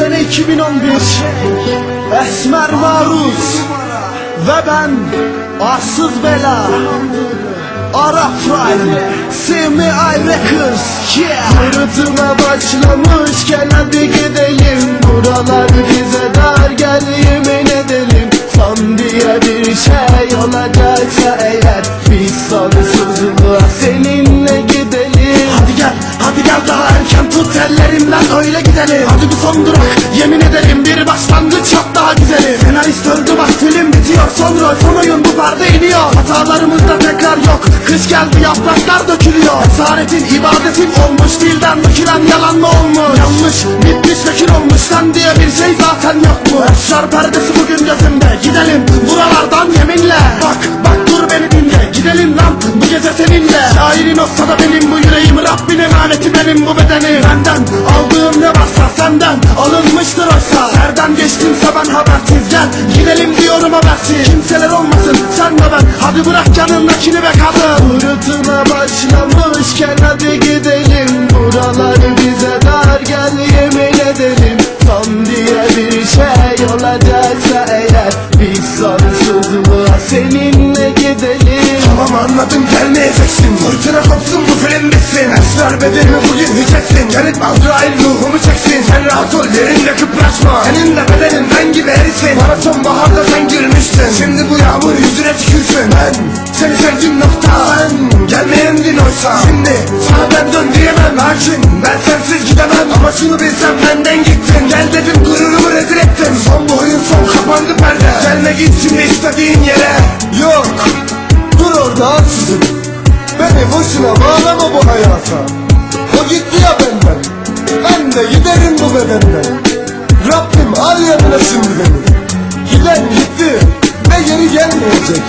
2011 Esmer Maruz Ve ben Arsız Bela. Arap Friday Semi I Records Yeah. Fırtına başlamışken hadi gidelim. Buralar bize dar gel yemin edelim. Son diye bir şey olacaksa eğer Biz sonsuzluğa tut ellerimden öyle gidelim. Hadi bu son durak yemin ederim bir başlangıç çok daha güzeli. Senarist öldü bak film bitiyor son rol. Son oyun bu perde iniyor. Hatalarımızda tekrar yok. Kış geldi yapraklar dökülüyor. Esaretin ibadetin olmuş dilden dökülen yalan mı olmuş? Yanlış bitmiş vekil olmuş. Sen diye bir şey zaten yok mu? Esrar perdesi bugün gözümde habersiz Kimseler olmasın sen de ben. Hadi bırak yanındakini be kadın. Fırtına başlamışken hadi gidelim. Buralar bize dar gel yemin edelim. Son diye bir şey olacaksa eğer Biz sonsuzluğa seninle gidelim. Tamam anladım gelmeyeceksin. Fırtına kopsun bu film bitsin. Esrar bedenimi bugün hiçetsin Gelip Azrail ruhumu çeksin. Sen rahat ol yerinde kıpraşma. Senin de bedenin ben gibi erisin. Maraton baharda sen gülmüştün Şimdi bu yağmur yüzüne tükürsün. Ben seni sevdim nokta. Sen gelmeyendin oysa. Şimdi sana ben dön diyemem. Lakin ben sensiz gidemem. Ama şunu bilsem benden gittin. Gel dedim gururumu rezil ettin. Son bu oyun son kapandı perde. Gelme git şimdi istediğin yere. Yok. Dur orada ansızın Beni boşuna bağlama bu hayata. O gitti ya benden. Ben de giderim bu bedenden. Rabbim al yanına şimdi beni. Giden gelmeyecek.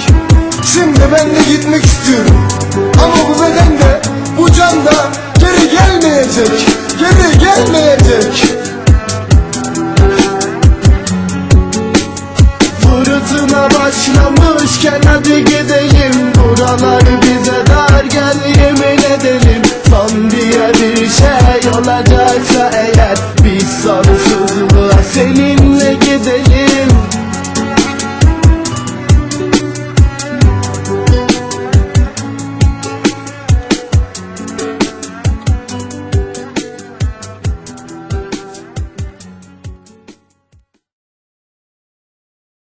Şimdi ben de gitmek istiyorum. Ama bu bedende bu can da geri gelmeyecek